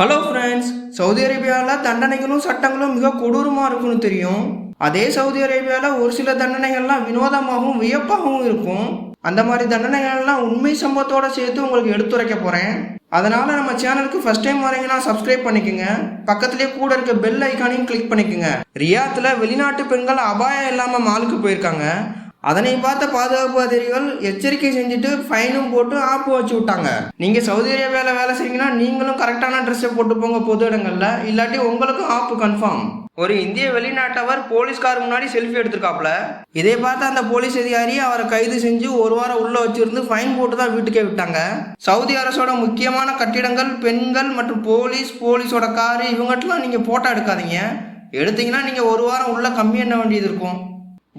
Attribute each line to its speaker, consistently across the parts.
Speaker 1: Hello friends Saudi அரேபியாவில் தண்டனைகளும் சட்டங்களும் மிக கொடூரமாக இருக்கும்னு தெரியும். அதே சவுதி அரேபியாவில் ஒரு சில தண்டனைகள்லாம் வினோதமாகவும் வியப்பாகவும் இருக்கும். அந்த மாதிரி தண்டனைகள்லாம் உண்மை சம்பவத்தோட சேர்த்து உங்களுக்கு எடுத்துரைக்க போகிறேன் அதனால் நம்ம சேனலுக்கு ஃபஸ்ட் டைம் வரீங்கன்னா சப்ஸ்கிரைப் பண்ணிக்கோங்க. பக்கத்துலேயே கூட இருக்க பெல் ஐக்கானையும் கிளிக் பண்ணிக்கோங்க. ரியாத்தில் வெளிநாட்டு பெண்கள் அபாயம் இல்லாமல் மாலுக்கு போயிருக்காங்க. அதனை பார்த்த பாதுகாப்பு அதிகாரிகள் எச்சரிக்கை செஞ்சுட்டு ஃபைனும் போட்டு ஆப்பு வச்சு விட்டாங்க. நீங்கள் சவுதி அரேபியாவில் வேலை செய்றீங்கன்னா நீங்களும் கரெக்டான ட்ரெஸ்ஸை போட்டு போங்க பொது இடங்களில். இல்லாட்டி உங்களுக்கும் ஆப்பு கன்ஃபார்ம் ஒரு இந்திய வெளிநாட்டவர் போலீஸ்கார் முன்னாடி செல்ஃபி எடுத்திருக்காப்ல இதை பார்த்து அந்த போலீஸ் அதிகாரி அவரை கைது செஞ்சு ஒரு வாரம் உள்ள வச்சிருந்து ஃபைன் போட்டு தான் வீட்டுக்கே விட்டாங்க. சவுதி அரசோட முக்கியமான கட்டிடங்கள் பெண்கள் மற்றும் போலீஸ் போலீஸோட காரு இவங்கட்டெல்லாம் நீங்கள் போட்டோ எடுக்காதீங்க. எடுத்தீங்கன்னா நீங்கள் ஒரு வாரம் உள்ள கம்மி என்ன வேண்டியது இருக்கும்.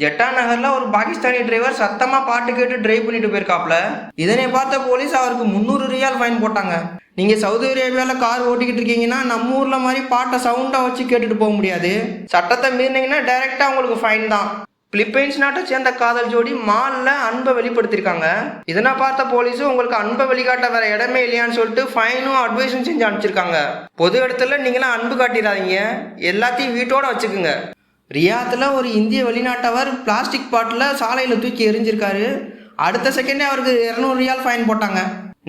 Speaker 1: ஜெட்டா நகர்ல ஒரு பாகிஸ்தானி டிரைவர் சத்தமா பாட்டு கேட்டு டிரைவ் பண்ணிட்டு போயிருக்காப்ல. இதனை பார்த்த போலீஸ் அவருக்கு முந்நூறு ரியால் ஃபைன் போட்டாங்க. நீங்க சவுதி அரேபியால கார் ஓட்டிக்கிட்டு இருக்கீங்கன்னா நம்ம ஊர்ல மாதிரி பாட்டை சவுண்டா வச்சு கேட்டுட்டு போக முடியாது. சட்டத்தை மீறினீங்கன்னா டைரக்டா உங்களுக்கு ஃபைன் தான். பிலிப்பைன்ஸ் நாட்டை சேர்ந்த காதல் ஜோடி மால்ல அன்பை வெளிப்படுத்திருக்காங்க இதனை பார்த்த போலீஸும் உங்களுக்கு அன்பை வெளிக்காட்ட வேற இடமே இல்லையான்னு சொல்லிட்டு ஃபைனும் அட்வைஸும் செஞ்சு அனுப்பிச்சிருக்காங்க. பொது இடத்துல நீங்களாம் அன்பு காட்டிடாதீங்க. எல்லாத்தையும் வீட்டோட வச்சுக்குங்க. ரியாத்தில் ஒரு இந்திய வெளிநாட்டவர் பிளாஸ்டிக் பாட்டில் சாலையில் தூக்கி எரிஞ்சிருக்காரு அடுத்த செகண்டே அவருக்கு இரநூறு ரியால் ஃபைன் போட்டாங்க.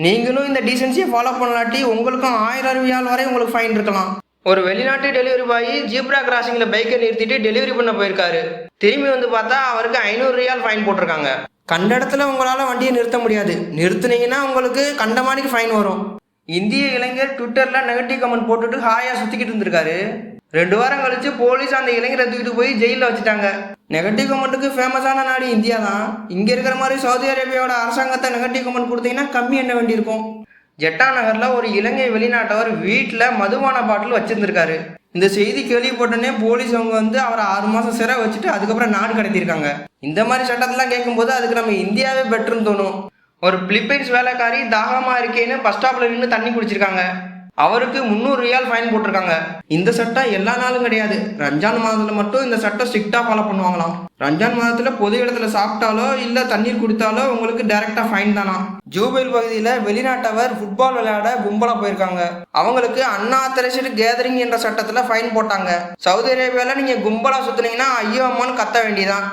Speaker 1: நீங்களும் இந்த டீசென்சியை ஃபாலோ பண்ணலாட்டி உங்களுக்கும் ஆயிரம் ரியால் வரை உங்களுக்கு ஃபைன் இருக்கலாம். ஒரு வெளிநாட்டு டெலிவரி பாய் ஜீப்ரா கிராசிங்கில் பைக்கை நிறுத்திட்டு டெலிவரி பண்ண போயிருக்காரு. திரும்பி வந்து பார்த்தா அவருக்கு ஐநூறு ரியால் ஃபைன் போட்டிருக்காங்க. கண்ட இடத்துல உங்களால் வண்டியை நிறுத்த முடியாது. நிறுத்துனீங்கன்னா உங்களுக்கு கண்ட ஃபைன் வரும். இந்திய இளைஞர் ட்விட்டரில் நெகட்டிவ் கமெண்ட் போட்டுட்டு ஹாயாக சுற்றிக்கிட்டு இருந்திருக்காரு. ரெண்டு வாரம் கழிச்சு போலீஸ் அந்த இளைஞரை தூக்கிட்டு போய் ஜெயிலில் வச்சுட்டாங்க. நெகட்டிவ் கமெண்ட்டுக்கு ஃபேமஸான நாடு இந்தியா தான். இங்கே இருக்கிற மாதிரி சவுதி அரேபியாவோட அரசாங்கத்தை நெகட்டிவ் கமெண்ட் கொடுத்தீங்கன்னா கம்மி என்ன வேண்டியிருக்கும் ஜெட்டா நகரில் ஒரு இலங்கை வெளிநாட்டவர் வீட்டில் மதுபான பாட்டில் வச்சுருந்துருக்காரு. இந்த செய்தி கேள்விப்பட்டோன்னே போலீஸ் அவங்க வந்து அவரை ஆறு மாதம் சிறை வச்சுட்டு அதுக்கப்புறம் நாடு கடத்தியிருக்காங்க. இந்த மாதிரி சட்டத்தெல்லாம் கேட்கும்போது அதுக்கு நம்ம இந்தியாவே பெட்டர்னு தோணும். ஒரு பிலிப்பைன்ஸ் வேலைக்காரி தாகமாக இருக்கேன்னு பஸ் ஸ்டாப்பில் நின்று தண்ணி குடிச்சிருக்காங்க. அவருக்கு முந்நூறு ரியால் ஃபைன் போட்டிருக்காங்க. இந்த சட்டம் எல்லா நாளும் கிடையாது. ரம்ஜான் மாதத்துல மட்டும் இந்த சட்டம் ஸ்ட்ரிக்டா ஃபாலோ பண்ணுவாங்களாம். ரம்ஜான் மாதத்துல பொது இடத்துல சாப்பிட்டாலோ இல்ல தண்ணீர் குடித்தாலோ உங்களுக்கு டைரக்டா ஃபைன் தானா? ஜூபைல் பகுதியில வெளிநாட்டவர் ஃபுட்பால் விளையாட கும்பலா போயிருக்காங்க. அவங்களுக்கு அன்ஆத்தரைஸ்டு கேதரிங் என்ற சட்டத்துல ஃபைன் போட்டாங்க. சவுதி அரேபியால நீங்க கும்பலா சுத்துனீங்கன்னா ஐயோ அம்மான்னு கத்த வேண்டியதான்